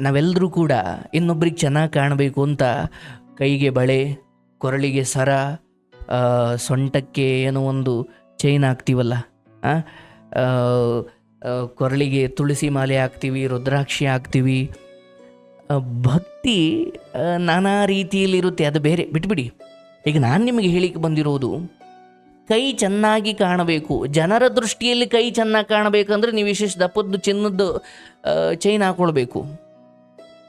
ನಾವೆಲ್ಲರೂ ಕೂಡ ಇನ್ನೊಬ್ರಿಗೆ ಚೆನ್ನಾಗಿ ಕಾಣಬೇಕು ಅಂತ ಕೈಗೆ ಬಳೆ, ಕೊರಳಿಗೆ ಸರ ಸೊಂಟಕ್ಕೆ ಏನೋ ಒಂದು ಚೈನ್ ಹಾಕ್ತೀವಲ್ಲ ಕೊರಳಿಗೆ ತುಳಸಿ ಮಾಲೆ ಹಾಕ್ತೀವಿ, ರುದ್ರಾಕ್ಷಿ ಹಾಕ್ತೀವಿ. ಭಕ್ತಿ ನಾನಾ ರೀತಿಯಲ್ಲಿರುತ್ತೆ, ಅದು ಬೇರೆ. ಬಿಟ್ಬಿಡಿ. ಈಗ ನಾನು ನಿಮಗೆ ಹೇಳಿಕ್ಕೆ ಬಂದಿರೋದು, ಕೈ ಚೆನ್ನಾಗಿ ಕಾಣಬೇಕು. ಜನರ ದೃಷ್ಟಿಯಲ್ಲಿ ಕೈ ಚೆನ್ನಾಗಿ ಕಾಣಬೇಕಂದ್ರೆ ನೀವು ವಿಶೇಷ ದಪ್ಪದ್ದು, ಚಿನ್ನದ್ದು ಚೈನ್ ಹಾಕೊಳ್ಬೇಕು.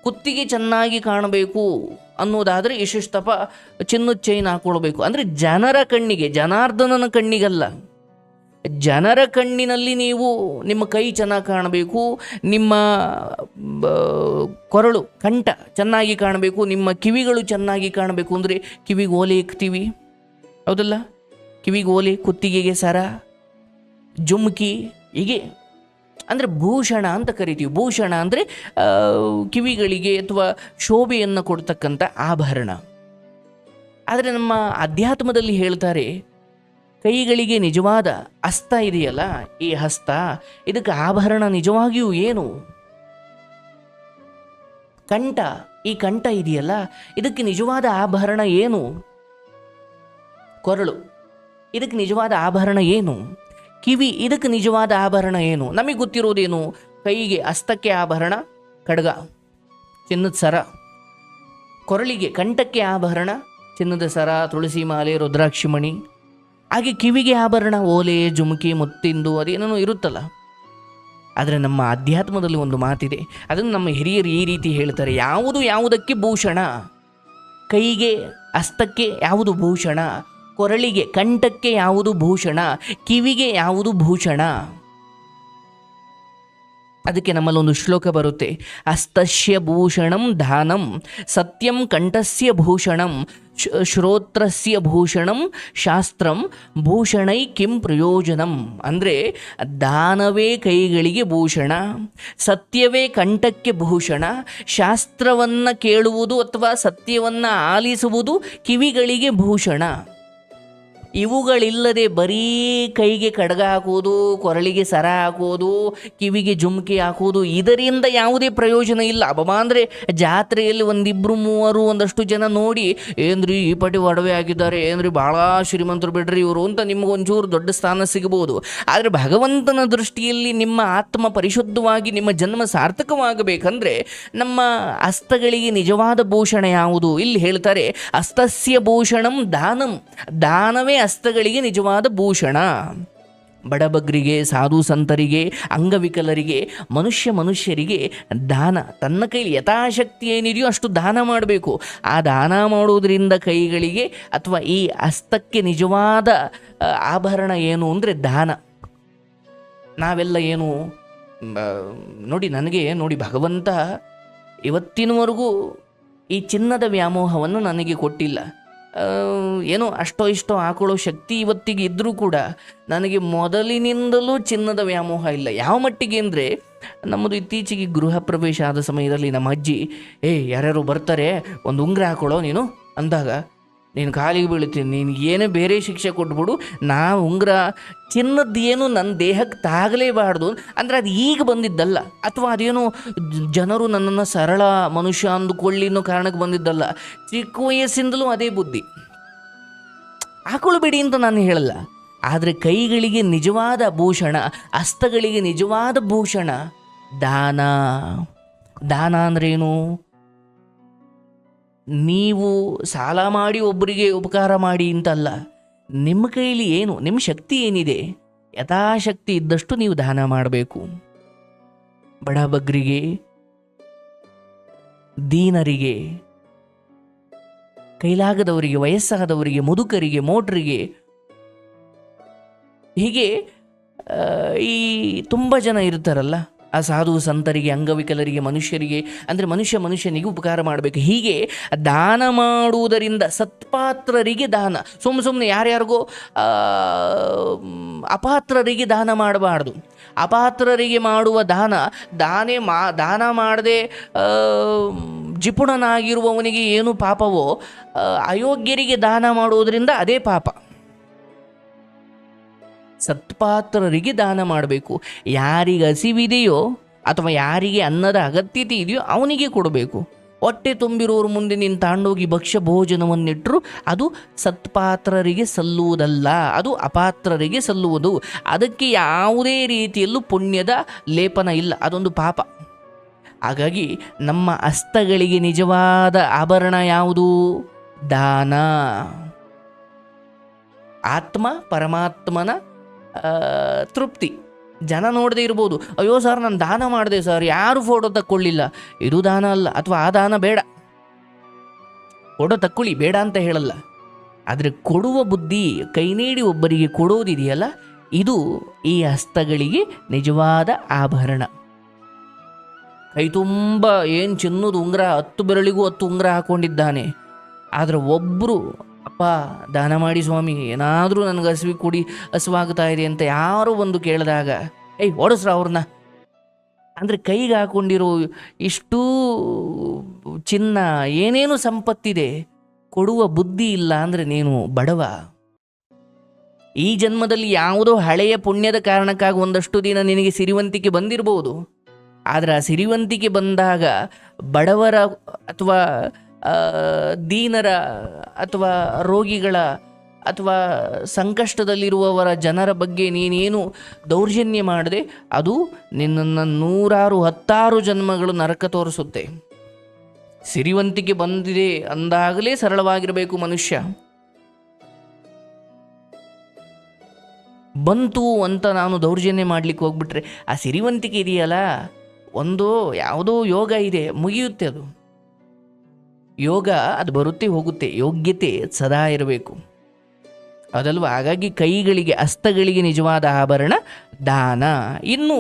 ಕುತ್ತಿಗೆ ಚೆನ್ನಾಗಿ ಕಾಣಬೇಕು ಅನ್ನೋದಾದರೆ ಯಶಸ್ತಪ ಚಿನ್ನು ಚೈನ್ ಹಾಕೊಳ್ಬೇಕು. ಅಂದರೆ ಜನರ ಕಣ್ಣಿಗೆ, ಜನಾರ್ದನನ ಕಣ್ಣಿಗಲ್ಲ. ಜನರ ಕಣ್ಣಿನಲ್ಲಿ ನೀವು ನಿಮ್ಮ ಕೈ ಚೆನ್ನಾಗಿ ಕಾಣಬೇಕು, ನಿಮ್ಮ ಕೊರಳು, ಕಂಠ ಚೆನ್ನಾಗಿ ಕಾಣಬೇಕು, ನಿಮ್ಮ ಕಿವಿಗಳು ಚೆನ್ನಾಗಿ ಕಾಣಬೇಕು ಅಂದರೆ ಕಿವಿಗೆ ಓಲೆ ಇಕ್ತೀವಿ. ಹೌದಲ್ಲ? ಕಿವಿಗೆ ಓಲೆ, ಕುತ್ತಿಗೆಗೆ ಸರ, ಜುಮ್ಕಿ, ಹೀಗೆ ಅಂದರೆ ಭೂಷಣ ಅಂತ ಕರಿತೀವಿ. ಭೂಷಣ ಅಂದರೆ ಕಿವಿಗಳಿಗೆ ಅಥವಾ ಶೋಭೆಯನ್ನು ಕೊಡ್ತಕ್ಕಂಥ ಆಭರಣ. ಆದರೆ ನಮ್ಮ ಅಧ್ಯಾತ್ಮದಲ್ಲಿ ಹೇಳ್ತಾರೆ, ಕೈಗಳಿಗೆ ನಿಜವಾದ ಹಸ್ತ ಇದೆಯಲ್ಲ, ಈ ಹಸ್ತ, ಇದಕ್ಕೆ ಆಭರಣ ನಿಜವಾಗಿಯೂ ಏನು? ಕಂಠ, ಈ ಕಂಠ ಇದೆಯಲ್ಲ, ಇದಕ್ಕೆ ನಿಜವಾದ ಆಭರಣ ಏನು? ಕೊರಳು, ಇದಕ್ಕೆ ನಿಜವಾದ ಆಭರಣ ಏನು? ಕಿವಿ ಇದಕ್ಕೆ ನಿಜವಾದ ಆಭರಣ ಏನು? ನಮಗೆ ಗೊತ್ತಿರೋದೇನು? ಕೈಗೆ ಹಸ್ತಕ್ಕೆ ಆಭರಣ ಖಡ್ಗ ಚಿನ್ನದ ಸರ. ಕೊರಳಿಗೆ ಕಂಠಕ್ಕೆ ಆಭರಣ, ಚಿನ್ನದ ಸರ, ತುಳಸಿ ಮಾಲೆ, ರುದ್ರಾಕ್ಷಿ ಮಣಿ. ಹಾಗೆ ಕಿವಿಗೆ ಆಭರಣ, ಓಲೆ, ಜುಮುಕಿ, ಮುತ್ತಿಂದು ಅದೇನೇನೋ ಇರುತ್ತಲ್ಲ. ಆದರೆ ನಮ್ಮ ಅಧ್ಯಾತ್ಮದಲ್ಲಿ ಒಂದು ಮಾತಿದೆ. ಅದನ್ನು ನಮ್ಮ ಹಿರಿಯರು ಈ ರೀತಿ ಹೇಳ್ತಾರೆ. ಯಾವುದು ಯಾವುದಕ್ಕೆ ಭೂಷಣ? ಕೈಗೆ ಹಸ್ತಕ್ಕೆ ಯಾವುದು ಭೂಷಣ? ಕೊರಳಿಗೆ, ಕಂಠಕ್ಕೆ ಯಾವುದು ಭೂಷಣ, ಕಿವಿಗೆ ಯಾವುದು ಭೂಷಣ? ಅದಕ್ಕೆ ನಮ್ಮಲ್ಲೊಂದು ಶ್ಲೋಕ ಬರುತ್ತೆ. ಅಸ್ತಸ್ಯ ಭೂಷಣಂ ದಾನಂ, ಸತ್ಯಂ ಕಂಠಸ್ಯ ಭೂಷಣಂ ಶ್ರೋತ್ರಸ್ಯ ಭೂಷಣಂ, ಶಾಸ್ತ್ರಂ ಭೂಷಣೈ ಕಿಂ ಪ್ರಯೋಜನಂ. ಅಂದರೆ ದಾನವೇ ಕೈಗಳಿಗೆ ಭೂಷಣ, ಸತ್ಯವೇ ಕಂಠಕ್ಕೆ ಭೂಷಣ, ಶಾಸ್ತ್ರವನ್ನು ಕೇಳುವುದು ಅಥವಾ ಸತ್ಯವನ್ನು ಆಲಿಸುವುದು ಕಿವಿಗಳಿಗೆ ಭೂಷಣ. ಇವುಗಳಿಲ್ಲದೆ ಬರೀ ಕೈಗೆ ಕಡಗ ಹಾಕೋದು ಕೊರಳಿಗೆ ಸರ ಹಾಕೋದು ಕಿವಿಗೆ ಜುಮ್ಕಿ ಹಾಕೋದು ಇದರಿಂದ ಯಾವುದೇ ಪ್ರಯೋಜನ ಇಲ್ಲ. ಅಬ್ಬಾ ಅಂದರೆ ಜಾತ್ರೆಯಲ್ಲಿ ಒಂದಿಬ್ಬರು ಮೂವರು ಒಂದಷ್ಟು ಜನ ನೋಡಿ, ಏನ್ರಿ ಈ ಪಟಿ ಒಡವೆ ಆಗಿದ್ದಾರೆ ಏನ್ರಿ ಭಾಳ ಶ್ರೀಮಂತರು ಬಿಡ್ರಿ ಇವರು ಅಂತ ನಿಮ್ಗೆ ಒಂಚೂರು ದೊಡ್ಡ ಸ್ಥಾನ ಸಿಗಬಹುದು. ಆದರೆ ಭಗವಂತನ ದೃಷ್ಟಿಯಲ್ಲಿ ನಿಮ್ಮ ಆತ್ಮ ಪರಿಶುದ್ಧವಾಗಿ ನಿಮ್ಮ ಜನ್ಮ ಸಾರ್ಥಕವಾಗಬೇಕಂದ್ರೆ ನಮ್ಮ ಹಸ್ತಗಳಿಗೆ ನಿಜವಾದ ಭೂಷಣ ಯಾವುದು? ಇಲ್ಲಿ ಹೇಳ್ತಾರೆ, ಹಸ್ತಸ್ಯ ಭೂಷಣಂ ದಾನಂ. ದಾನವೇ ಹಸ್ತಗಳಿಗೆ ನಿಜವಾದ ಭೂಷಣ. ಬಡಬಗ್ರಿಗೆ, ಸಾಧು ಸಂತರಿಗೆ, ಅಂಗವಿಕಲರಿಗೆ, ಮನುಷ್ಯ ಮನುಷ್ಯರಿಗೆ ದಾನ. ತನ್ನ ಕೈಲಿ ಯಥಾಶಕ್ತಿ ಏನಿದೆಯೋ ಅಷ್ಟು ದಾನ ಮಾಡಬೇಕು. ಆ ದಾನ ಮಾಡೋದರಿಂದ ಕೈಗಳಿಗೆ ಅಥವಾ ಈ ಹಸ್ತಕ್ಕೆ ನಿಜವಾದ ಆಭರಣ ಏನು ಅಂದರೆ ದಾನ. ನಾವೆಲ್ಲ ಏನು ನೋಡಿ ನನಗೆ ನೋಡಿ ಭಗವಂತ ಇವತ್ತಿನವರೆಗೂ ಈ ಚಿನ್ನದ ವ್ಯಾಮೋಹವನ್ನು ನನಗೆ ಕೊಟ್ಟಿಲ್ಲ. ಏನೋ ಅಷ್ಟೋ ಇಷ್ಟೋ ಹಾಕೊಳ್ಳೋ ಶಕ್ತಿ ಇವತ್ತಿಗೆ ಇದ್ದರೂ ಕೂಡ ನನಗೆ ಮೊದಲಿನಿಂದಲೂ ಚಿನ್ನದ ವ್ಯಾಮೋಹ ಇಲ್ಲ. ಯಾವ ಮಟ್ಟಿಗೆ ಅಂದರೆ ನಮ್ಮದು ಇತ್ತೀಚೆಗೆ ಗೃಹ ಪ್ರವೇಶ ಆದ ಸಮಯದಲ್ಲಿ ನಮ್ಮ ಅಜ್ಜಿ, ಏ, ಯಾರ್ಯಾರು ಬರ್ತಾರೆ, ಒಂದು ಉಂಗುರ ಹಾಕೊಳ್ಳೋ ನೀನು? ಅಂದಾಗ ನೀನು ಕಾಲಿಗೆ ಬೀಳ್ತೀನಿ ನೀನು ಏನು ಬೇರೆ ಶಿಕ್ಷೆ ಕೊಟ್ಬಿಡು ನಾ ಉಂಗುರ ಚಿನ್ನದ್ದೇನು ನನ್ನ ದೇಹಕ್ಕೆ ತಾಗಲೇಬಾರ್ದು ಅಂದರೆ ಅದು ಈಗ ಬಂದಿದ್ದಲ್ಲ, ಅಥವಾ ಅದೇನು ಜನರು ನನ್ನನ್ನು ಸರಳ ಮನುಷ್ಯ ಅಂದುಕೊಳ್ಳಿ ಅನ್ನೋ ಕಾರಣಕ್ಕೆ ಬಂದಿದ್ದಲ್ಲ. ಚಿಕ್ಕ ವಯಸ್ಸಿಂದಲೂ ಅದೇ ಬುದ್ಧಿ. ಹಾಕೊಳ್ಬೇಡಿ ಅಂತ ನಾನು ಹೇಳಲ್ಲ. ಆದರೆ ಕೈಗಳಿಗೆ ನಿಜವಾದ ಭೂಷಣ, ಹಸ್ತಗಳಿಗೆ ನಿಜವಾದ ಭೂಷಣ ದಾನ. ದಾನ ಅಂದ್ರೇನು? ನೀವು ಸಾಲ ಮಾಡಿ ಒಬ್ಬರಿಗೆ ಉಪಕಾರ ಮಾಡಿ ಅಂತಲ್ಲ, ನಿಮ್ಮ ಕೈಲಿ ಏನು, ನಿಮ್ಮ ಶಕ್ತಿ ಏನಿದೆ? ಯಥಾಶಕ್ತಿ ಇದ್ದಷ್ಟು ನೀವು ದಾನ ಮಾಡಬೇಕು. ಬಡಬಗ್ರಿಗೆ ದೀನರಿಗೆ, ಕೈಲಾಗದವರಿಗೆ, ವಯಸ್ಸಾದವರಿಗೆ, ಮುದುಕರಿಗೆ, ಮೋಟ್ರಿಗೆ, ಹೀಗೆ ಈ ತುಂಬ ಜನ ಇರ್ತಾರಲ್ಲ ಆ ಸಾಧು ಸಂತರಿಗೆ, ಅಂಗವಿಕಲರಿಗೆ, ಮನುಷ್ಯರಿಗೆ, ಅಂದರೆ ಮನುಷ್ಯ ಮನುಷ್ಯನಿಗೆ ಉಪಕಾರ ಮಾಡಬೇಕು. ಹೀಗೆ ದಾನ ಮಾಡುವುದರಿಂದ ಸತ್ಪಾತ್ರರಿಗೆ ದಾನ. ಸುಮ್ಮ ಸುಮ್ಮನೆ ಯಾರ್ಯಾರಿಗೋ ಅಪಾತ್ರರಿಗೆ ದಾನ ಮಾಡಬಾರ್ದು. ಅಪಾತ್ರರಿಗೆ ಮಾಡುವ ದಾನ, ದಾನೇ ಮಾ, ದಾನ ಮಾಡದೆ ಜಿಪುಣನಾಗಿರುವವನಿಗೆ ಏನು ಪಾಪವೋ ಅಯೋಗ್ಯರಿಗೆ ದಾನ ಮಾಡುವುದರಿಂದ ಅದೇ ಪಾಪ. ಸತ್ಪಾತ್ರರಿಗೆ ದಾನ ಮಾಡಬೇಕು. ಯಾರಿಗೆ ಹಸಿವಿದೆಯೋ ಅಥವಾ ಯಾರಿಗೆ ಅನ್ನದ ಅಗತ್ಯತೆ ಇದೆಯೋ ಅವನಿಗೆ ಕೊಡಬೇಕು. ಹೊಟ್ಟೆ ತುಂಬಿರೋರು ಮುಂದೆ ನೀನು ತಾಂಡೋಗಿ ಭಕ್ಷ್ಯ ಭೋಜನವನ್ನಿಟ್ಟರು ಅದು ಸತ್ಪಾತ್ರರಿಗೆ ಸಲ್ಲುವುದಲ್ಲ, ಅದು ಅಪಾತ್ರರಿಗೆ ಸಲ್ಲುವುದು. ಅದಕ್ಕೆ ಯಾವುದೇ ರೀತಿಯಲ್ಲೂ ಪುಣ್ಯದ ಲೇಪನ ಇಲ್ಲ, ಅದೊಂದು ಪಾಪ. ಹಾಗಾಗಿ ನಮ್ಮ ಹಸ್ತಗಳಿಗೆ ನಿಜವಾದ ಆಭರಣ ಯಾವುದು? ದಾನ. ಆತ್ಮ ಪರಮಾತ್ಮನ ತೃಪ್ತಿ. ಜನ ನೋಡದೇ ಇರ್ಬೋದು. ಅಯ್ಯೋ ಸರ್, ನಾನು ದಾನ ಮಾಡಿದೆ ಸರ್. ಯಾರು ಫೋಟೋ ತಕ್ಕೊಳ್ಳಿಲ್ಲ. ಇದು ದಾನ ಅಲ್ಲ. ಅಥವಾ ಆ ದಾನ ಬೇಡ. ಫೋಟೋ ತಕ್ಕೊಳ್ಳಿ, ಬೇಡ ಅಂತ ಹೇಳಲ್ಲ. ಆದರೆ ಕೊಡುವ ಬುದ್ಧಿ ಕೈ ನೀಡಿ ಒಬ್ಬರಿಗೆ ಕೊಡೋದಿದೆಯಲ್ಲ, ಇದು ಈ ಹಸ್ತಗಳಿಗೆ ನಿಜವಾದ ಆಭರಣ. ಕೈ ತುಂಬ, ಏನು ಚಿನ್ನದ ಉಂಗುರ, ಹತ್ತು ಬೆರಳಿಗೂ ಹತ್ತು ಉಂಗ್ರ ಹಾಕೊಂಡಿದ್ದಾನೆ. ಆದರೆ ಒಬ್ಬರು ಅಪ್ಪ, ದಾನ ಮಾಡಿ ಸ್ವಾಮಿ, ಏನಾದರೂ ನನಗೆ ಹಸಿವಿ ಕೊಡಿ, ಹಸುವಾಗ್ತಾ ಇದೆ ಅಂತ ಯಾರೋ ಒಂದು ಕೇಳಿದಾಗ, ಏಯ್, ಓಡಿಸ್ರ ಅವ್ರನ್ನ. ಅಂದರೆ ಕೈಗೆ ಹಾಕೊಂಡಿರೋ ಇಷ್ಟೂ ಚಿನ್ನ, ಏನೇನು ಸಂಪತ್ತಿದೆ, ಕೊಡುವ ಬುದ್ಧಿ ಇಲ್ಲ ಅಂದರೆ ನೀನು ಬಡವ. ಈ ಜನ್ಮದಲ್ಲಿ ಯಾವುದೋ ಹಳೆಯ ಪುಣ್ಯದ ಕಾರಣಕ್ಕಾಗಿ ಒಂದಷ್ಟು ದಿನ ನಿನಗೆ ಸಿರಿವಂತಿಕೆ ಬಂದಿರಬಹುದು ಆದರೆ ಆ ಸಿರಿವಂತಿಕೆ ಬಂದಾಗ ಬಡವರ ಅಥವಾ ದೀನರ ಅಥವಾ ರೋಗಿಗಳ ಅಥವಾ ಸಂಕಷ್ಟದಲ್ಲಿರುವವರ ಜನರ ಬಗ್ಗೆ ನೀನೇನು ದೌರ್ಜನ್ಯ ಮಾಡದೆ, ಅದು ನಿನ್ನನ್ನು ನೂರಾರು ಹತ್ತಾರು ಜನ್ಮಗಳು ನರಕ ತೋರಿಸುತ್ತೆ. ಸಿರಿವಂತಿಕೆ ಬಂದಿದೆ ಅಂದಾಗಲೇ ಸರಳವಾಗಿರಬೇಕು ಮನುಷ್ಯ. ಬಂತು ಅಂತ ನಾನು ದೌರ್ಜನ್ಯ ಮಾಡ್ಲಿಕ್ಕೆ ಹೋಗ್ಬಿಟ್ರೆ, ಆ ಸಿರಿವಂತಿಕೆ ಇದೆಯಲ್ಲ? ಒಂದು ಯಾವುದೋ ಯೋಗ ಇದೆ, ಮುಗಿಯುತ್ತೆ ಅದು. ಯೋಗ ಅದು ಬರುತ್ತೆ ಹೋಗುತ್ತೆ, ಯೋಗ್ಯತೆ ಸದಾ ಇರಬೇಕು. ಅದಲ್ವಾ? ಹಾಗಾಗಿ ಕೈಗಳಿಗೆ ಹಸ್ತಗಳಿಗೆ ನಿಜವಾದ ಆಭರಣ, ದಾನ. ಇನ್ನು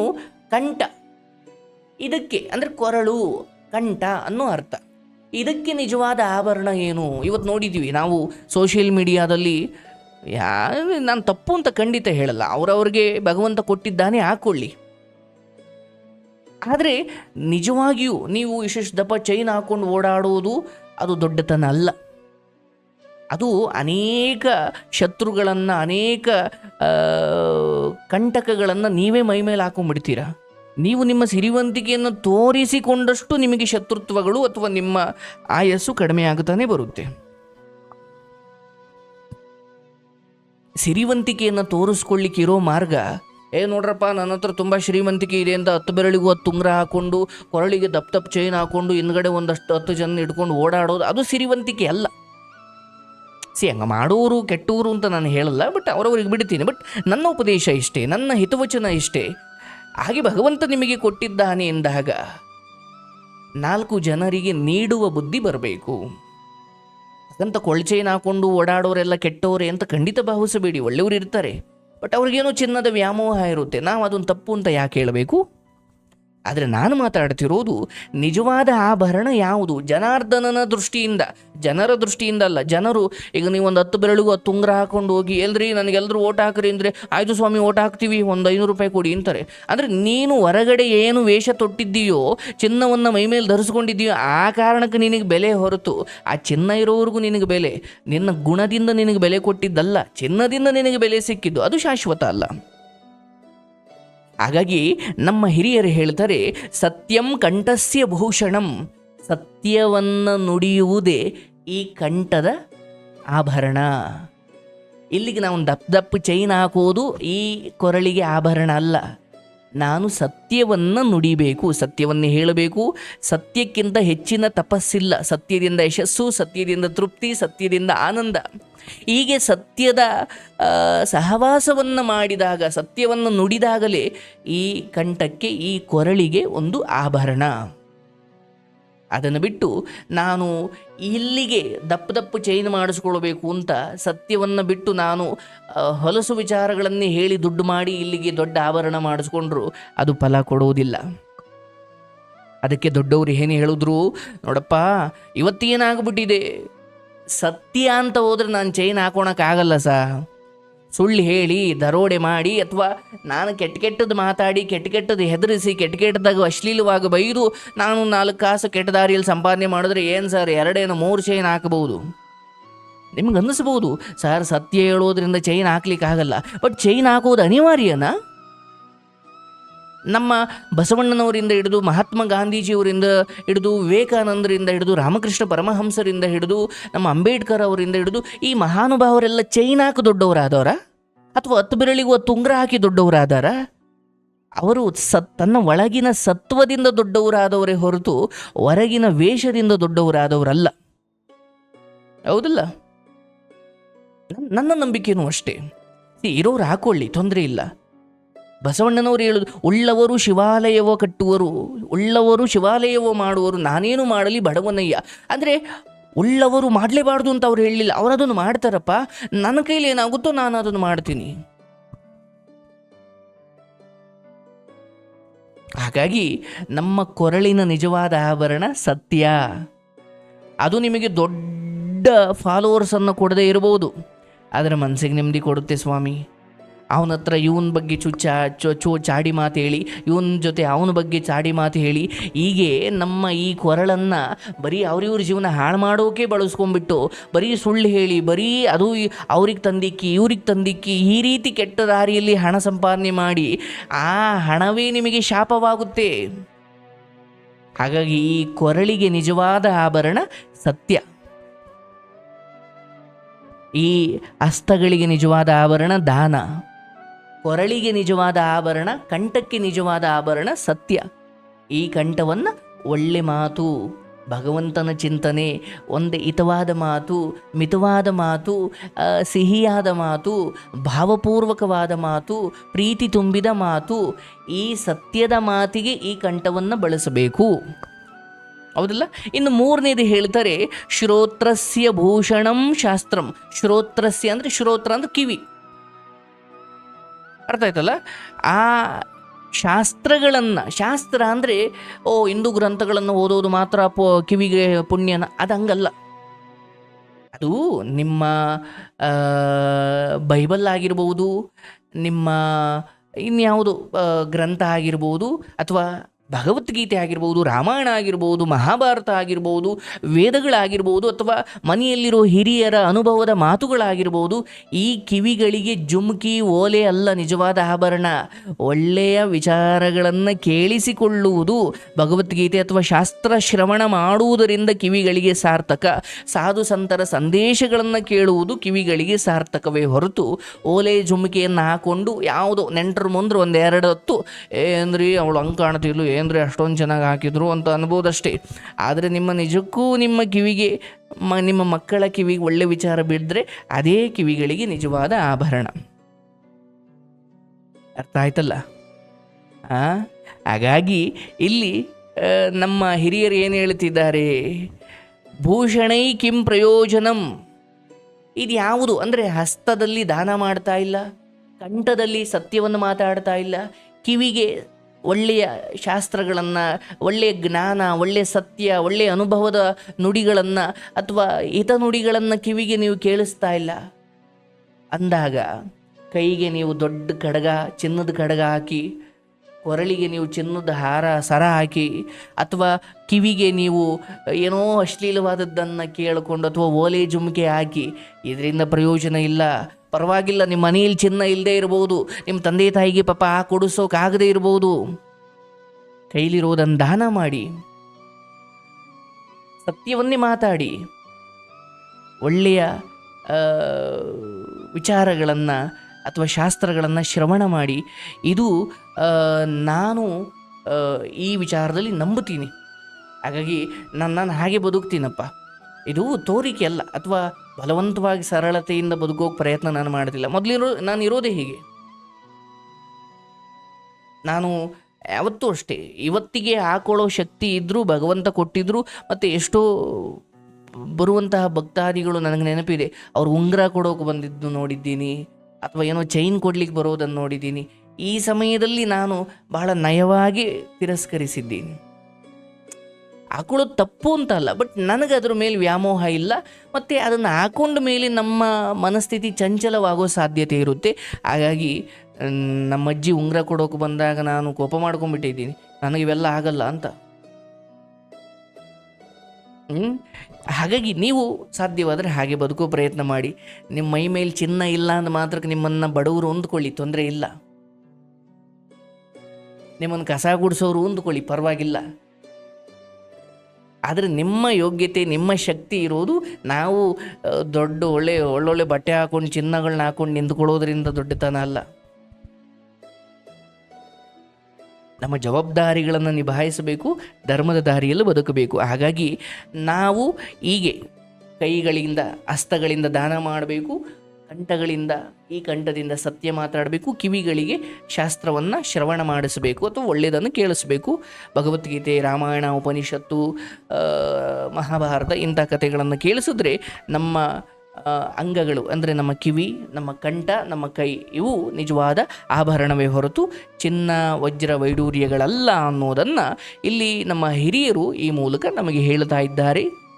ಕಂಠ. ಇದಕ್ಕೆ ಅಂದರೆ ಕೊರಳು, ಕಂಠ ಅನ್ನೋ ಅರ್ಥ. ಇದಕ್ಕೆ ನಿಜವಾದ ಆಭರಣ ಏನು? ಇವತ್ತು ನೋಡಿದ್ದೀವಿ ನಾವು ಸೋಷಿಯಲ್ ಮೀಡಿಯಾದಲ್ಲಿ ಯಾ, ನಾನು ತಪ್ಪು ಅಂತ ಖಂಡಿತ ಹೇಳಲ್ಲ, ಅವರವ್ರಿಗೆ ಭಗವಂತ ಕೊಟ್ಟಿದ್ದಾನೆ ಹಾಕೊಳ್ಳಿ. ಆದರೆ ನಿಜವಾಗಿಯೂ ನೀವು ವಿಶೇಷ ದಪ್ಪ ಚೈನ್ ಹಾಕೊಂಡು ಓಡಾಡೋದು ಅದು ದೊಡ್ಡತನ ಅಲ್ಲ. ಅದು ಅನೇಕ ಶತ್ರುಗಳನ್ನು, ಅನೇಕ ಕಂಟಕಗಳನ್ನು ನೀವೇ ಮೈಮೇಲೆ ಹಾಕೊಂಡ್ಬಿಡ್ತೀರಾ? ನೀವು ನಿಮ್ಮ ಸಿರಿವಂತಿಕೆಯನ್ನು ತೋರಿಸಿಕೊಂಡಷ್ಟು ನಿಮಗೆ ಶತ್ರುತ್ವಗಳು ಅಥವಾ ನಿಮ್ಮ ಆಯಸ್ಸು ಕಡಿಮೆ ಆಗುತ್ತಾನೆ ಬರುತ್ತೆ. ಸಿರಿವಂತಿಕೆಯನ್ನು ತೋರಿಸ್ಕೊಳ್ಳಿಕ್ಕಿರೋ ಮಾರ್ಗ ಏ ನೋಡ್ರಪ್ಪ, ನನ್ನ ಹತ್ರ ತುಂಬ ಶ್ರೀಮಂತಿಕೆ ಇದೆ ಅಂತ ಹತ್ತು ಬೆರಳಿಗೂ ಹತ್ತು ತುಂಗ್ರ ಹಾಕೊಂಡು, ಕೊರಳಿಗೆ ದಪ್ಪ ದಪ್ಪ ಚೈನ್ ಹಾಕೊಂಡು ಹಿಂದ್ಗಡೆ ಒಂದಷ್ಟು ಹತ್ತು ಜನ ಇಟ್ಕೊಂಡು ಓಡಾಡೋದು, ಅದು ಸಿರಿವಂತಿಕೆ ಅಲ್ಲ. ಸಿ, ಹಂಗೆ ಮಾಡೋರು ಕೆಟ್ಟವರು ಅಂತ ನಾನು ಹೇಳಲ್ಲ, ಬಟ್ ಅವರವ್ರಿಗೆ ಬಿಡ್ತೀನಿ. ಬಟ್ ನನ್ನ ಉಪದೇಶ ಇಷ್ಟೇ, ನನ್ನ ಹಿತವಚನ ಇಷ್ಟೇ. ಹಾಗೆ ಭಗವಂತ ನಿಮಗೆ ಕೊಟ್ಟಿದ್ದಾನೆ ಎಂದಾಗ ನಾಲ್ಕು ಜನರಿಗೆ ನೀಡುವ ಬುದ್ಧಿ ಬರಬೇಕು. ಹಾಗಂತ ಕೊಳ್ಚೈನ್ ಹಾಕೊಂಡು ಓಡಾಡೋರೆಲ್ಲ ಕೆಟ್ಟವರೇ ಅಂತ ಖಂಡಿತ ಭಾವಿಸಬೇಡಿ, ಒಳ್ಳೆಯವರು ಇರ್ತಾರೆ. ಬಟ್ ಅವ್ರಿಗೇನೋ ಚಿನ್ನದ ವ್ಯಾಮೋಹ ಇರುತ್ತೆ. ನಾವು ಅದೊಂದು ತಪ್ಪು ಅಂತ ಯಾಕೆ ಹೇಳಬೇಕು? ಆದರೆ ನಾನು ಮಾತಾಡ್ತಿರೋದು ನಿಜವಾದ ಆಭರಣ ಯಾವುದು? ಜನಾರ್ದನನ ದೃಷ್ಟಿಯಿಂದ, ಜನರ ದೃಷ್ಟಿಯಿಂದ ಅಲ್ಲ, ಜನರು, ಈಗ ನೀವು ಒಂದು ಹತ್ತು ಬೆರಳಿಗೂ ಹತ್ತು ಉಂಗ್ರ ಹಾಕೊಂಡು ಹೋಗಿ, ಎಲ್ರಿ ನನಗೆಲ್ಲರೂ ಓಟ್ ಹಾಕ್ರಿ ಅಂದರೆ, ಆಯ್ತು ಸ್ವಾಮಿ ಓಟ್ ಹಾಕ್ತೀವಿ, ಒಂದು ಐನೂರು ರೂಪಾಯಿ ಕೊಡಿ ಅಂತಾರೆ. ಅಂದರೆ ನೀನು ಹೊರಗಡೆ ಏನು ವೇಷ ತೊಟ್ಟಿದ್ದೀಯೋ, ಚಿನ್ನವನ್ನು ಮೈಮೇಲೆ ಧರಿಸ್ಕೊಂಡಿದ್ದೀಯೋ, ಆ ಕಾರಣಕ್ಕೆ ನಿನಗೆ ಬೆಲೆ ಹೊರತು. ಆ ಚಿನ್ನ ಇರೋವರೆಗೂ ನಿನಗೆ ಬೆಲೆ. ನಿನ್ನ ಗುಣದಿಂದ ನಿನಗೆ ಬೆಲೆ ಕೊಟ್ಟಿದ್ದಲ್ಲ, ಚಿನ್ನದಿಂದ ನಿನಗೆ ಬೆಲೆ ಸಿಕ್ಕಿದ್ದು, ಅದು ಶಾಶ್ವತ ಅಲ್ಲ. ಹಾಗಾಗಿ ನಮ್ಮ ಹಿರಿಯರು ಹೇಳ್ತಾರೆ, ಸತ್ಯಂ ಕಂಠಸ್ಯ ಭೂಷಣಂ. ಸತ್ಯವನ್ನು ನುಡಿಯುವುದೇ ಈ ಕಂಠದ ಆಭರಣ. ಇಲ್ಲಿಗೆ ನಾವು ದಪ್ಪ ದಪ್ಪ ಚೈನ್ ಹಾಕೋದು ಈ ಕೊರಳಿಗೆ ಆಭರಣ ಅಲ್ಲ. ನಾನು ಸತ್ಯವನ್ನು ನುಡಿಬೇಕು, ಸತ್ಯವನ್ನು ಹೇಳಬೇಕು. ಸತ್ಯಕ್ಕಿಂತ ಹೆಚ್ಚಿನ ತಪಸ್ಸಿಲ್ಲ. ಸತ್ಯದಿಂದ ಯಶಸ್ಸು, ಸತ್ಯದಿಂದ ತೃಪ್ತಿ, ಸತ್ಯದಿಂದ ಆನಂದ. ಹೀಗೆ ಸತ್ಯದ ಸಹವಾಸವನ್ನು ಮಾಡಿದಾಗ, ಸತ್ಯವನ್ನು ನುಡಿದಾಗಲೇ ಈ ಕಂಠಕ್ಕೆ, ಈ ಕೊರಳಿಗೆ ಒಂದು ಆಭರಣ. ಅದನ್ನು ಬಿಟ್ಟು ನಾನು ಇಲ್ಲಿಗೆ ದಪ್ಪ ದಪ್ಪ ಚೈನ್ ಮಾಡಿಸ್ಕೊಳ್ಬೇಕು ಅಂತ ಸತ್ಯವನ್ನು ಬಿಟ್ಟು ನಾನು ಹೊಲಸು ವಿಚಾರಗಳನ್ನೇ ಹೇಳಿ ದುಡ್ಡು ಮಾಡಿ ಇಲ್ಲಿಗೆ ದೊಡ್ಡ ಆಭರಣ ಮಾಡಿಸ್ಕೊಂಡ್ರು ಅದು ಫಲ ಕೊಡುವುದಿಲ್ಲ. ಅದಕ್ಕೆ ದೊಡ್ಡವರು ಏನು ಹೇಳಿದ್ರು, ನೋಡಪ್ಪ ಇವತ್ತೇನಾಗ್ಬಿಟ್ಟಿದೆ ಸತ್ಯ ಅಂತ ಹೋದ್ರೆ ನಾನು ಚೈನ್ ಹಾಕೋಣಕ್ಕಾಗಲ್ಲ ಸಾ. ಸುಳ್ಳು ಹೇಳಿ, ದರೋಡೆ ಮಾಡಿ ಅಥವಾ ನಾನು ಕೆಟ್ಟ ಕೆಟ್ಟದ್ದು ಮಾತಾಡಿ, ಕೆಟ್ಟ ಕೆಟ್ಟದ್ದು ಹೆದರಿಸಿ, ಕೆಟ್ಟ ಕೆಟ್ಟದಾಗ ಅಶ್ಲೀಲವಾಗಿ ಬೈದು ನಾನು ನಾಲ್ಕು ಕಾಸು ಕೆಟ್ಟ ದಾರಿಯಲ್ಲಿ ಸಂಪಾದನೆ ಮಾಡಿದ್ರೆ ಏನು ಸರ್ ಎರಡೇನು ಮೂರು ಚೈನ್ ಹಾಕಬಹುದು? ನಿಮ್ಗೆ ಅನ್ನಿಸ್ಬೋದು ಸರ್ ಸತ್ಯ ಹೇಳೋದ್ರಿಂದ ಚೈನ್ ಹಾಕ್ಲಿಕ್ಕೆ ಆಗಲ್ಲ ಬಟ್ ಚೈನ್ ಹಾಕೋದು ಅನಿವಾರ್ಯನಾ? ನಮ್ಮ ಬಸವಣ್ಣನವರಿಂದ ಹಿಡಿದು ಮಹಾತ್ಮ ಗಾಂಧೀಜಿಯವರಿಂದ ಹಿಡಿದು ವಿವೇಕಾನಂದರಿಂದ ಹಿಡಿದು ರಾಮಕೃಷ್ಣ ಪರಮಹಂಸರಿಂದ ಹಿಡಿದು ನಮ್ಮ ಅಂಬೇಡ್ಕರ್ ಅವರಿಂದ ಹಿಡಿದು ಈ ಮಹಾನುಭಾವರೆಲ್ಲ ಚೈನ್ ಹಾಕಿ ದೊಡ್ಡವರಾದವರ? ಅಥವಾ ಹತ್ತು ಬೆರಳಿಗೂ ಹತ್ತು ಉಂಗುರ ಹಾಕಿ ದೊಡ್ಡವರಾದಾರ ಅವರು ಸತ್ ತನ್ನ ಒಳಗಿನ ಸತ್ವದಿಂದ ದೊಡ್ಡವರಾದವರೇ ಹೊರತು ಹೊರಗಿನ ವೇಷದಿಂದ ದೊಡ್ಡವರಾದವರಲ್ಲ. ಹೌದಲ್ಲ? ನನ್ನ ನಂಬಿಕೆಯೂ ಅಷ್ಟೇ. ಇರೋರು ಹಾಕೊಳ್ಳಿ, ತೊಂದರೆ ಇಲ್ಲ. ಬಸವಣ್ಣನವರು ಹೇಳೋದು, ಉಳ್ಳವರು ಶಿವಾಲಯವೋ ಕಟ್ಟುವರು, ಉಳ್ಳವರು ಶಿವಾಲಯವೋ ಮಾಡುವರು, ನಾನೇನು ಮಾಡಲಿ ಬಡವನಯ್ಯ. ಅಂದರೆ, ಉಳ್ಳವರು ಮಾಡಲೇಬಾರ್ದು ಅಂತ ಅವ್ರು ಹೇಳಲಿಲ್ಲ, ಅವರು ಅದನ್ನು ಮಾಡ್ತಾರಪ್ಪ, ನನ್ನ ಕೈಲಿ ಏನಾಗುತ್ತೋ ನಾನು ಅದನ್ನು ಮಾಡ್ತೀನಿ. ಹಾಗಾಗಿ, ನಮ್ಮ ಕೊರಳಿನ ನಿಜವಾದ ಆಭರಣ ಸತ್ಯ. ಅದು ನಿಮಗೆ ದೊಡ್ಡ ಫಾಲೋವರ್ಸನ್ನು ಕೊಡದೇ ಇರಬಹುದು. ಆದರೆ ಮನಸ್ಸಿಗೆ ನೆಮ್ಮದಿ ಕೊಡುತ್ತೆ ಸ್ವಾಮಿ. ಅವನ ಹತ್ರ ಇವನ ಬಗ್ಗೆ ಚುಚ್ಚ ಚೊ, ಚೋ ಚಾಡಿ ಮಾತು ಹೇಳಿ, ಇವನ ಜೊತೆ ಅವನ ಬಗ್ಗೆ ಚಾಡಿ ಮಾತು ಹೇಳಿ, ಹೀಗೆ ನಮ್ಮ ಈ ಕೊರಳನ್ನು ಬರೀ ಅವ್ರಿವ್ರ ಜೀವನ ಹಾಳು ಮಾಡೋಕೆ ಬಳಸ್ಕೊಂಡ್ಬಿಟ್ಟು, ಬರೀ ಸುಳ್ಳು ಹೇಳಿ, ಬರೀ ಅದು ಅವ್ರಿಗೆ ತಂದಿಕ್ಕಿ, ಇವ್ರಿಗೆ ತಂದಿಕ್ಕಿ, ಈ ರೀತಿ ಕೆಟ್ಟ ದಾರಿಯಲ್ಲಿ ಹಣ ಸಂಪಾದನೆ ಮಾಡಿ, ಆ ಹಣವೇ ನಿಮಗೆ ಶಾಪವಾಗುತ್ತೆ. ಹಾಗಾಗಿ ಈ ಕೊರಳಿಗೆ ನಿಜವಾದ ಆಭರಣ ಸತ್ಯ. ಈ ಹಸ್ತಗಳಿಗೆ ನಿಜವಾದ ಆಭರಣ ದಾನ. ಕೊರಳಿಗೆ ನಿಜವಾದ ಆಭರಣ, ಕಂಠಕ್ಕೆ ನಿಜವಾದ ಆಭರಣ ಸತ್ಯ. ಈ ಕಂಠವನ್ನು ಒಳ್ಳೆ ಮಾತು, ಭಗವಂತನ ಚಿಂತನೆ, ಒಂದು ಹಿತವಾದ ಮಾತು, ಮಿತವಾದ ಮಾತು ಸಿಹಿಯಾದ ಮಾತು, ಭಾವಪೂರ್ವಕವಾದ ಮಾತು, ಪ್ರೀತಿ ತುಂಬಿದ ಮಾತು, ಈ ಸತ್ಯದ ಮಾತಿಗೆ ಈ ಕಂಠವನ್ನು ಬಳಸಬೇಕು. ಹೌದಲ್ಲ? ಇನ್ನು ಮೂರನೇದು ಹೇಳ್ತಾರೆ, ಶ್ರೋತ್ರಸ್ಯ ಭೂಷಣಂ ಶಾಸ್ತ್ರಂ. ಶ್ರೋತ್ರಸ್ಯ ಅಂದರೆ ಶ್ರೋತ್ರ ಅಂದ್ರೆ ಕಿವಿ. ಅರ್ಥ ಆಯ್ತಲ್ಲ? ಆ ಶಾಸ್ತ್ರಗಳನ್ನು, ಶಾಸ್ತ್ರ ಅಂದರೆ, ಓ, ಹಿಂದೂ ಗ್ರಂಥಗಳನ್ನು ಓದೋದು ಮಾತ್ರ ಪು, ಕಿವಿಗೆ ಪುಣ್ಯನ, ಅದು ಹಂಗಲ್ಲ. ಅದು ನಿಮ್ಮ ಬೈಬಲ್ ಆಗಿರ್ಬೋದು, ನಿಮ್ಮ ಇನ್ಯಾವುದು ಗ್ರಂಥ ಆಗಿರ್ಬೋದು, ಅಥವಾ ಭಗವದ್ಗೀತೆ ಆಗಿರ್ಬೋದು, ರಾಮಾಯಣ ಆಗಿರ್ಬೋದು, ಮಹಾಭಾರತ ಆಗಿರ್ಬೋದು, ವೇದಗಳಾಗಿರ್ಬೋದು ಅಥವಾ ಮನೆಯಲ್ಲಿರೋ ಹಿರಿಯರ ಅನುಭವದ ಮಾತುಗಳಾಗಿರ್ಬೋದು, ಈ ಕಿವಿಗಳಿಗೆ ಜುಮ್ಕಿ, ಓಲೆ ಅಲ್ಲ ನಿಜವಾದ ಆಭರಣ. ಒಳ್ಳೆಯ ವಿಚಾರಗಳನ್ನು ಕೇಳಿಸಿಕೊಳ್ಳುವುದು ಭಗವದ್ಗೀತೆ ಅಥವಾ ಶಾಸ್ತ್ರ ಶ್ರವಣ ಮಾಡುವುದರಿಂದ ಕಿವಿಗಳಿಗೆ ಸಾರ್ಥಕ. ಸಾಧು ಸಂತರ ಸಂದೇಶಗಳನ್ನು ಕೇಳುವುದು ಕಿವಿಗಳಿಗೆ ಸಾರ್ಥಕವೇ ಹೊರತು. ಓಲೆ ಜುಮ್ಕಿಯನ್ನು ಹಾಕೊಂಡು ಯಾವುದೋ ನೆಂಟರು ಮುಂದ್ರೆ ಒಂದೆರಡು ಹೊತ್ತು ಏನ್ರಿ ಅವಳು ಹಂಗೆ ಕಾಣ್ತಿದ್ಲು ಏನ್ರಿ ಅಷ್ಟೊಂದು ಚೆನ್ನಾಗಿ ಹಾಕಿದ್ರು ಅಂತ ಅನ್ಬೋದಷ್ಟೇ. ಆದರೆ ನಿಮ್ಮ ನಿಜಕ್ಕೂ ನಿಮ್ಮ ಕಿವಿಗೆ, ಮ, ನಿಮ್ಮ ಮಕ್ಕಳ ಕಿವಿಗೆ ಒಳ್ಳೆ ವಿಚಾರ ಬಿದ್ದರೆ ಅದೇ ಕಿವಿಗಳಿಗೆ ನಿಜವಾದ ಆಭರಣ. ಅರ್ಥ ಆಯ್ತಲ್ಲ? ಹಾಗಾಗಿ ಇಲ್ಲಿ ನಮ್ಮ ಹಿರಿಯರು ಏನು ಹೇಳ್ತಿದ್ದಾರೆ? ಭೂಷಣೈ ಕಿಂ ಪ್ರಯೋಜನಂ. ಇದು ಯಾವುದು? ಅಂದರೆ ಹಸ್ತದಲ್ಲಿ ದಾನ ಮಾಡ್ತಾ ಇಲ್ಲ, ಕಂಠದಲ್ಲಿ ಸತ್ಯವನ್ನು ಮಾತಾಡ್ತಾ ಇಲ್ಲ, ಕಿವಿಗೆ ಒಳ್ಳೆಯ ಶಾಸ್ತ್ರಗಳನ್ನು, ಒಳ್ಳೆಯ ಜ್ಞಾನ, ಒಳ್ಳೆಯ ಸತ್ಯ, ಒಳ್ಳೆಯ ಅನುಭವದ ನುಡಿಗಳನ್ನು ಅಥವಾ ಹಿತ ನುಡಿಗಳನ್ನು ಕಿವಿಗೆ ನೀವು ಕೇಳಿಸ್ತಾ ಇಲ್ಲ. ಅಂದಾಗ ಕೈಗೆ ನೀವು ದೊಡ್ಡ ಕಡಗ, ಚಿನ್ನದ ಕಡಗ ಹಾಕಿ, ಕೊರಳಿಗೆ ನೀವು ಚಿನ್ನದ ಹಾರ, ಸರ ಹಾಕಿ, ಅಥವಾ ಕಿವಿಗೆ ನೀವು ಏನೋ ಅಶ್ಲೀಲವಾದದ್ದನ್ನು ಕೇಳಿಕೊಂಡು ಅಥವಾ ಓಲೆ ಜುಮ್ಕೆ ಹಾಕಿ, ಇದರಿಂದ ಪ್ರಯೋಜನ ಇಲ್ಲ. ಪರವಾಗಿಲ್ಲ, ನಿಮ್ಮ ಮನೆಯಲ್ಲಿ ಚಿನ್ನ ಇಲ್ಲದೆ ಇರ್ಬೋದು, ನಿಮ್ಮ ತಂದೆ ತಾಯಿಗೆ ಪಾಪ ಆ ಕೊಡಿಸೋಕ್ಕಾಗದೇ ಇರ್ಬೋದು. ಕೈಲಿರೋದನ್ನು ದಾನ ಮಾಡಿ, ಸತ್ಯವನ್ನೇ ಮಾತಾಡಿ, ಒಳ್ಳೆಯ ವಿಚಾರಗಳನ್ನು ಅಥವಾ ಶಾಸ್ತ್ರಗಳನ್ನು ಶ್ರವಣ ಮಾಡಿ, ಇದು ನಾನು ಈ ವಿಚಾರದಲ್ಲಿ ನಂಬುತ್ತೀನಿ. ಹಾಗಾಗಿ ನಾನು ನಾನು ಹಾಗೆ ಬದುಕ್ತೀನಪ್ಪ. ಇದು ತೋರಿಕೆ ಅಲ್ಲ, ಅಥವಾ ಬಲವಂತವಾಗಿ ಸರಳತೆಯಿಂದ ಬದುಕೋಕೆ ಪ್ರಯತ್ನ ನಾನು ಮಾಡ್ತಿಲ್ಲ ಮೊದಲಿರೋ ನಾನು ಇರೋದೇ ಹೀಗೆ. ನಾನು ಯಾವತ್ತೂ ಅಷ್ಟೇ, ಇವತ್ತಿಗೆ ಹಾಕೊಳ್ಳೋ ಶಕ್ತಿ ಇದ್ದರೂ ಭಗವಂತ ಕೊಟ್ಟಿದ್ರು, ಮತ್ತು ಎಷ್ಟೋ ಬರುವಂತಹ ಭಕ್ತಾದಿಗಳು ನನಗೆ ನೆನಪಿದೆ. ಅವ್ರು ಉಂಗುರ ಕೊಡೋಕೆ ಬಂದಿದ್ದು ನೋಡಿದ್ದೀನಿ, ಅಥವಾ ಏನೋ ಚೈನ್ ಕೊಡ್ಲಿಕ್ಕೆ ಬರೋದನ್ನು ನೋಡಿದ್ದೀನಿ. ಈ ಸಮಯದಲ್ಲಿ ನಾನು ಬಹಳ ನಯವಾಗಿ ತಿರಸ್ಕರಿಸಿದ್ದೀನಿ. ಹಾಕೊಳ್ಳೋದು ತಪ್ಪು ಅಂತ ಅಲ್ಲ ಬಟ್ ನನಗೆ ಅದ್ರ ಮೇಲೆ ವ್ಯಾಮೋಹ ಇಲ್ಲ, ಮತ್ತು ಅದನ್ನು ಹಾಕೊಂಡ ಮೇಲೆ ನಮ್ಮ ಮನಸ್ಥಿತಿ ಚಂಚಲವಾಗೋ ಸಾಧ್ಯತೆ ಇರುತ್ತೆ. ಹಾಗಾಗಿ ನಮ್ಮ ಅಜ್ಜಿ ಉಂಗುರ ಕೊಡೋಕೆ ಬಂದಾಗ ನಾನು ಕೋಪ ಮಾಡ್ಕೊಂಡ್ಬಿಟ್ಟಿದ್ದೀನಿ. ನನಗೆ ಇವೆಲ್ಲ ಆಗಲ್ಲ ಅಂತ? ಹಾಗಾಗಿ ನೀವು ಸಾಧ್ಯವಾದರೆ ಹಾಗೆ ಬದುಕೋ ಪ್ರಯತ್ನ ಮಾಡಿ. ನಿಮ್ಮ ಮೈ ಮೇಲೆ ಚಿನ್ನ ಇಲ್ಲ ಅಂತ ಮಾತ್ರಕ್ಕೆ ನಿಮ್ಮನ್ನು ಬಡವರು ಹೊಂದ್ಕೊಳ್ಳಿ, ತೊಂದರೆ ಇಲ್ಲ. ನಿಮ್ಮನ್ನು ಕಸ ಗುಡಿಸೋರು ಹೊಂದ್ಕೊಳ್ಳಿ, ಪರವಾಗಿಲ್ಲ. ಆದರೆ ನಿಮ್ಮ ಯೋಗ್ಯತೆ, ನಿಮ್ಮ ಶಕ್ತಿ ಇರೋದು ನಾವು ದೊಡ್ಡ ಒಳ್ಳೆ, ಒಳ್ಳೊಳ್ಳೆ ಬಟ್ಟೆ ಹಾಕೊಂಡು ಚಿನ್ನಗಳನ್ನ ಹಾಕೊಂಡು ನಿಂತ್ಕೊಳ್ಳೋದ್ರಿಂದ ದೊಡ್ಡತನ ಅಲ್ಲ. ನಮ್ಮ ಜವಾಬ್ದಾರಿಗಳನ್ನು ನಿಭಾಯಿಸಬೇಕು, ಧರ್ಮದ ದಾರಿಯಲ್ಲಿ ಬದುಕಬೇಕು. ಹಾಗಾಗಿ ನಾವು ಹೀಗೆ ಕೈಗಳಿಂದ, ಹಸ್ತಗಳಿಂದ ದಾನ ಮಾಡಬೇಕು. ಕಂಠಗಳಿಂದ, ಈ ಕಂಠದಿಂದ ಸತ್ಯ ಮಾತಾಡಬೇಕು, ಕಿವಿಗಳಿಗೆ ಶಾಸ್ತ್ರವನ್ನು ಶ್ರವಣ ಮಾಡಿಸಬೇಕು ಅಥವಾ ಒಳ್ಳೆಯದನ್ನು ಕೇಳಿಸಬೇಕು. ಭಗವದ್ಗೀತೆ, ರಾಮಾಯಣ, ಉಪನಿಷತ್ತು ಮಹಾಭಾರತ ಇಂಥ ಕಥೆಗಳನ್ನು ಕೇಳಿಸಿದ್ರೆ ನಮ್ಮ ಅಂಗಗಳು ಅಂದರೆ ನಮ್ಮ ಕಿವಿ, ನಮ್ಮ ಕಂಠ, ನಮ್ಮ ಕೈ ಇವು ನಿಜವಾದ ಆಭರಣವೇ ಹೊರತು ಚಿನ್ನ, ವಜ್ರ, ವೈಡೂರ್ಯಗಳಲ್ಲ ಅನ್ನೋದನ್ನು ಇಲ್ಲಿ ನಮ್ಮ ಹಿರಿಯರು ಈ ಮೂಲಕ ನಮಗೆ ಹೇಳ್ತಾ ಇದ್ದಾರೆ.